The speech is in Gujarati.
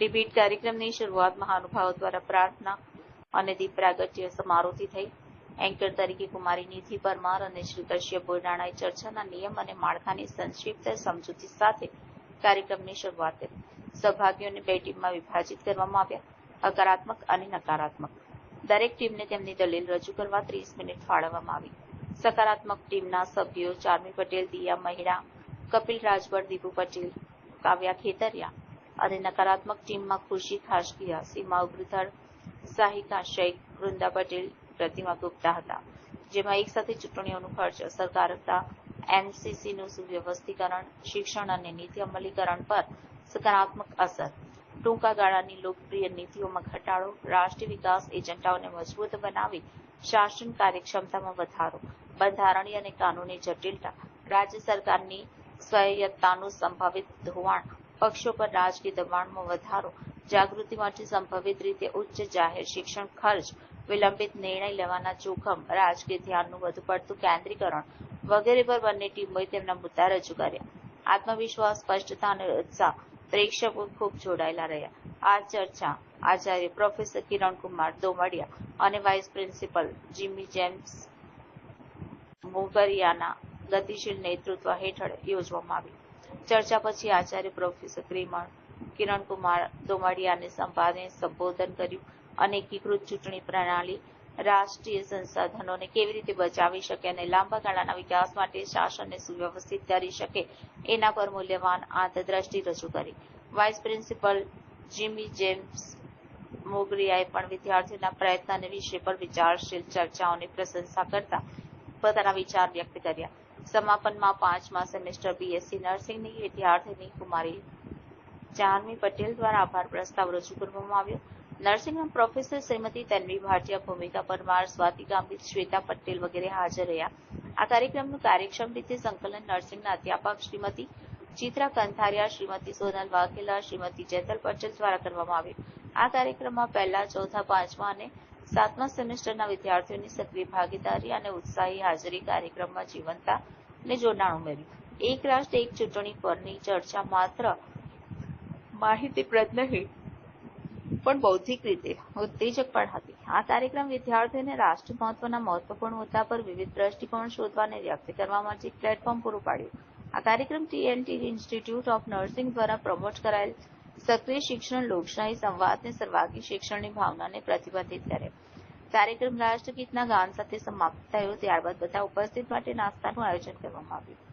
ડિબેટ કાર્યક્રમની શરૂઆત મહાનુભાવો દ્વારા પ્રાર્થના અને દીપ પ્રાગટ્ય સમારોહથી થઈ. એન્કર તરીકે કુમારી નિધિ પરમાર અને શ્રી કશ્યપ બોરડાણાએ ચર્ચાના નિયમ અને માળખાની સંક્ષિપ્ત સમજૂતી સાથે કાર્યક્રમની શરૂઆત કરી. સહભાગીઓને બે ટીમમાં વિભાજિત કરવામાં આવ્યા. હકારાત્મક અને નકારાત્મક. દરેક ટીમને તેમની દલીલ રજૂ કરવા ત્રીસ મિનિટ ફાળવવામાં આવી. સકારાત્મક ટીમના સભ્યો ચાર્મી પટેલ, દિયા મહિડા કપિલ રાજભર, દીપુ પટેલ, કાવ્યા ખેતરિયા અને નકારાત્મક ટીમમાં ખુશી ખાશકિયા સીમા ઉગ્રધર સાહિકા શેખ વૃંદા પટેલ, પ્રતિમા ગુપ્તા હતા, જેમાં એક સાથે ચૂંટણીઓનું ખર્ચ, અસરકારકતા, એનસીસીનું સુવ્યવસ્થીકરણ, શિક્ષણ અને નીતિ અમલીકરણ પર સકારાત્મક અસર. ટૂંકા ગાળાની લોકપ્રિય નીતિઓમાં ઘટાડો, રાષ્ટ્રીય વિકાસ એજન્ડાઓને મજબૂત બનાવી શાસન કાર્યક્ષમતામાં વધારો, બંધારણીય અને કાનૂની જટિલતા, રાજ્ય સરકારની સ્વાયત્તાનું સંભવિત ધોવાણ પક્ષો પર રાજકીય દબાણમાં વધારો જાગૃતિ માટે સંભવિત રીતે ઉચ્ચ જાહેર શિક્ષણ ખર્ચ, વિલંબિત નિર્ણય લેવાના જોખમ, રાજકીય ધ્યાનનું વધુ પડતું કેન્દ્રીકરણ વગેરે પર બંને ટીમોએ તેમના મુદ્દા રજૂ કર્યા. આત્મવિશ્વાસ, સ્પષ્ટતા અને ઉત્સાહ પ્રેક્ષકો ખૂબ જોડાયેલા રહ્યા. આ ચર્ચા આચાર્ય પ્રોફેસર કિરણકુમાર દોમડિયા અને વાઇસ પ્રિન્સિપલ જીમી જેમ્સ મોગરિયાના ગતિશીલ નેતૃત્વ હેઠળ યોજવામાં આવી. ચર્ચા પછી આચાર્ય પ્રોફેસર ક્રિમણ કિરણકુમાર દોમડિયાને સંવાદે સંબોધન કર્યું. અને એકીકૃત ચૂંટણી પ્રણાલી, રાષ્ટ્રીય સંસાધનોને કેવી રીતે બચાવી શકે અને લાંબા ગાળાના વિકાસ માટે શાસનને સુવ્યવસ્થિત કરી શકે, એના પર મૂલ્યવાન આંતરદ્રષ્ટિ રજૂ કરી. વાઇસ પ્રિન્સિપલ જીમી જેમ્સ મોગરિયાએ પણ વિદ્યાર્થીઓના પ્રયત્ન વિષય પર વિચારશીલ ચર્ચાઓની પ્રશંસા કરતા પોતાના વિચાર વ્યક્ત કર્યા. સમાપનમાં પાંચમા સેમેસ્ટર બીએસસી નર્સિંગની વિદ્યાર્થીની કુમારી જાહ્નવી પટેલ દ્વારા આભાર પ્રસ્તાવ રજૂ કરવામાં આવ્યો. નર્સિંગના પ્રોફેસર શ્રીમતી તન્વી ભાટિયા ભૂમિકા પરમાર, સ્વાતિ ગાંભીર, શ્વેતા પટેલ વગેરે હાજર રહ્યા. આ કાર્યક્રમનું કાર્યક્ષમ રીતે સંકલન નર્સિંગના અધ્યાપક શ્રીમતી ચિત્રા કંથારિયા, શ્રીમતી સોનલ વાઘેલા, શ્રીમતી જેતલ પટેલ દ્વારા કરવામાં આવ્યું. આ કાર્યક્રમમાં પહેલા, ચોથા, પાંચમા અને સાતમા સેમેસ્ટરના વિદ્યાર્થીઓની સક્રિય ભાગીદારી અને ઉત્સાહી હાજરી કાર્યક્રમમાં જીવંતા અને જોડાણ ઉમેર્યું. એક રાષ્ટ્ર, એક ચૂંટણી પરની ચર્ચા માત્ર માહિતીપ્રદ નહીં, પણ બૌદ્ધિક રીતે ઉત્તેજક પણ હતી. આ કાર્યક્રમ વિદ્યાર્થીઓને રાષ્ટ્ર મહત્વના મહત્વપૂર્ણ મુદ્દા પર વિવિધ દ્રષ્ટિકોણ શોધવા અને વ્યક્ત કરવા માટે પ્લેટફોર્મ પૂરું પાડ્યું. આ કાર્યક્રમ ટીએનટી ઇન્સ્ટિટ્યૂટ ઓફ નર્સિંગ દ્વારા પ્રમોટ કરાયેલ સક્રિય શિક્ષણ લોકશાહી સંવાદને સર્વાગી શિક્ષણની ભાવનાને પ્રતિબંધિત કરે. કાર્યક્રમ રાષ્ટ્રગીતના ગાન સાથે સમાપ્ત થયો. ત્યારબાદ બધા ઉપસ્થિત માટે નાસ્તાનું આયોજન કરવામાં આવ્યું.